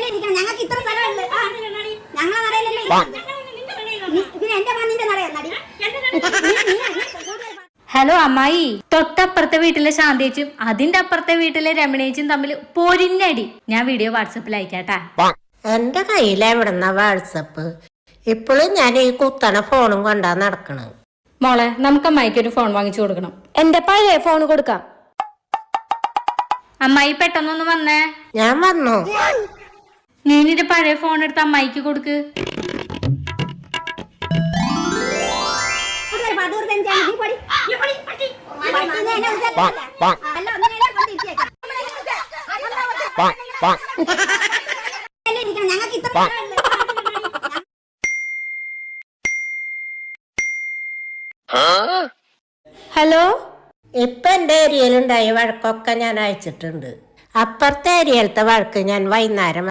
ഞങ്ങൾക്ക് ഇത്ര ഞങ്ങളെ നടയിലല്ലേ ഇരിക്കുന്നത്. നീ- പിന്നെ എന്റെ മണ്ണിന്റെ നടയെന്നാടി ഹലോ അമ്മായി. തൊട്ടപ്പുറത്തെ വീട്ടിലെ ശാന്തേച്ചും അതിന്റെ അപ്പുറത്തെ വീട്ടിലെ രമണേച്ചും തമ്മിൽ പൊരിഞ്ഞടി. ഞാൻ വീഡിയോ വാട്സപ്പിൽ അയക്കാട്ടാ. എന്റെ കയ്യിലെവിടുന്ന വാട്സപ്പ്. ഇപ്പോഴും ഞാൻ ഈ കുത്തണ ഫോണും കൊണ്ടാ നടക്കണത്. മോളെ നമുക്ക് അമ്മായിക്ക് ഒരു ഫോൺ വാങ്ങിച്ചു കൊടുക്കണം. എന്റെ പഴയ ഫോൺ കൊടുക്കാം. അമ്മായി പെട്ടെന്നൊന്ന് വന്നേ. ഞാൻ വന്നു? നീ നിന്റെ പഴയ ഫോൺ എടുത്ത് അമ്മയ്ക്ക് കൊടുക്ക്. ഞങ്ങൾക്ക് ഇത്ര. ഹലോ? ഇപ്പൊ എന്റെ ഏരിയയിലുണ്ടായ വഴക്കൊക്കെ ഞാൻ അയച്ചിട്ടുണ്ട്. അപ്പുറത്തെ ഏരിയയിലത്തെ വഴക്ക് ഞാൻ വൈകുന്നേരം